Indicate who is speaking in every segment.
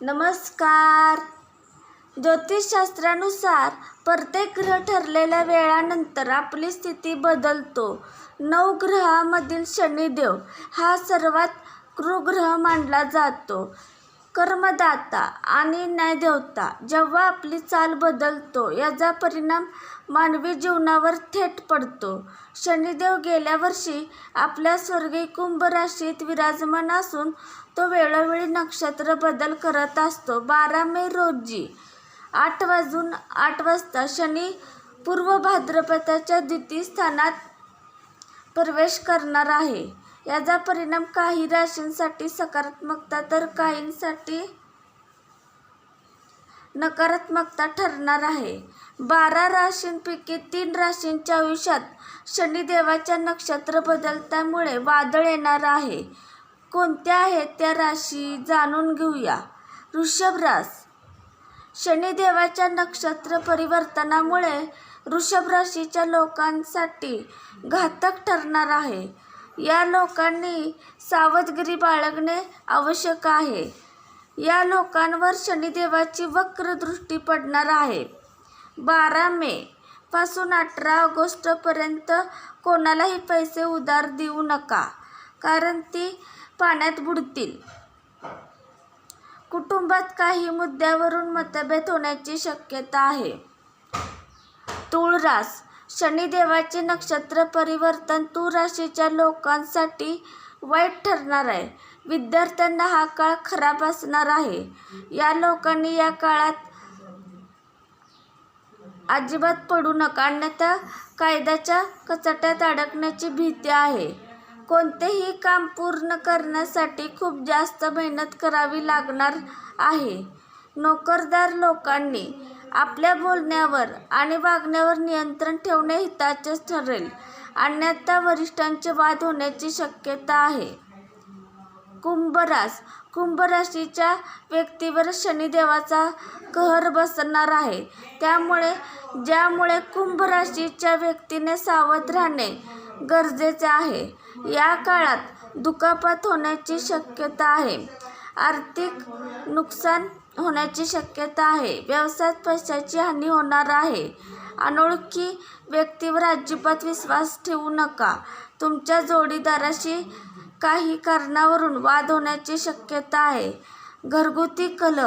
Speaker 1: नमस्कार. ज्योतिषशास्त्रानुसार प्रत्येक ग्रह ठरलेल्या वेळानंतर आपली स्थिती बदलतो. नऊ ग्रहामधील शनिदेव हा सर्वात क्रूर मानला जातो. कर्मदाता आणि न्यायदेवता जेव्हा आपली चाल बदलतो याचा परिणाम मानवी जीवनावर थेट पडतो. शनिदेव गेल्या वर्षी आपल्या स्वर्गीय कुंभ राशीत विराजमान असून तो वेळोवेळी नक्षत्र बदल करत असतो. बारा मे रोजी आठ वाजून आठ वाजता शनी पूर्व भाद्रपदाच्या द्वितीय स्थानात प्रवेश करणार आहे. याचा परिणाम काही राशींसाठी सकारात्मकता तर काहींसाठी नकारात्मकता ठरणार आहे. बारा राशींपैकी तीन राशींच्या आयुष्यात शनिदेवाच्या नक्षत्र बदलत्यामुळे वादळ येणार आहे. कोणत्या आहेत त्या राशी जाणून घेऊया. वृषभ रास. शनिदेवाच्या नक्षत्र परिवर्तनामुळे वृषभ राशीच्या लोकांसाठी घातक ठरणार आहे. या लोकांनी सावधगिरी बाळगणे आवश्यक आहे. या लोकांवर शनिदेवाची वक्र दृष्टी पडणार आहे. बारा मे पासून अठरा ऑगस्टपर्यंत कोणालाही पैसे उधार देऊ नका कारण ती पाण्यात बुडतील. कुटुंबात काही मुद्द्यावरून मतभेद होण्याची शक्यता आहे. तुळरास शनिदेवाचे नक्षत्र परिवर्तन तू राशीच्या लोकांसाठी वाईट ठरणार आहे. विद्यार्थ्यांना हा काळ खराब असणार आहे. या लोकांनी या काळात अजिबात पडू नका. अन्यथा कायद्याच्या कचट्यात अडकण्याची भीती आहे. कोणतेही काम पूर्ण करण्यासाठी खूप जास्त मेहनत करावी लागणार आहे. नोकरदार लोकांनी आपल्या बोलण्यावर आणि वागण्यावर नियंत्रण ठेवणे हिताचेच ठरेल. अन्यथा वरिष्ठांचे वाद होण्याची शक्यता आहे. कुंभ कुंभराशीच्या कुंभ राशीच्या व्यक्तीवर शनिदेवाचा कहर बसणार आहे. त्यामुळे ज्यामुळे कुंभ राशीच्या व्यक्तीने सावध राहणे गरजेचे आहे. या काळात दुखापत होण्याची शक्यता आहे. आर्थिक नुकसान होण्याची शक्यता आहे. व्यवसायात पैशाची हानी होणार आहे. अनोळखी व्यक्तीवर अजिबात विश्वास ठेवू नका. तुमच्या जोडीदाराशी काही कारणावरून वाद होण्याची शक्यता आहे. घरगुती कल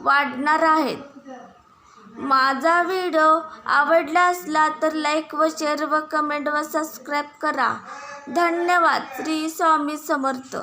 Speaker 1: वाढणार आहेत. माझा व्हिडिओ आवडला असला तर लाईक व शेअर व कमेंट व सबस्क्राईब करा. धन्यवाद. श्री स्वामी समर्थ.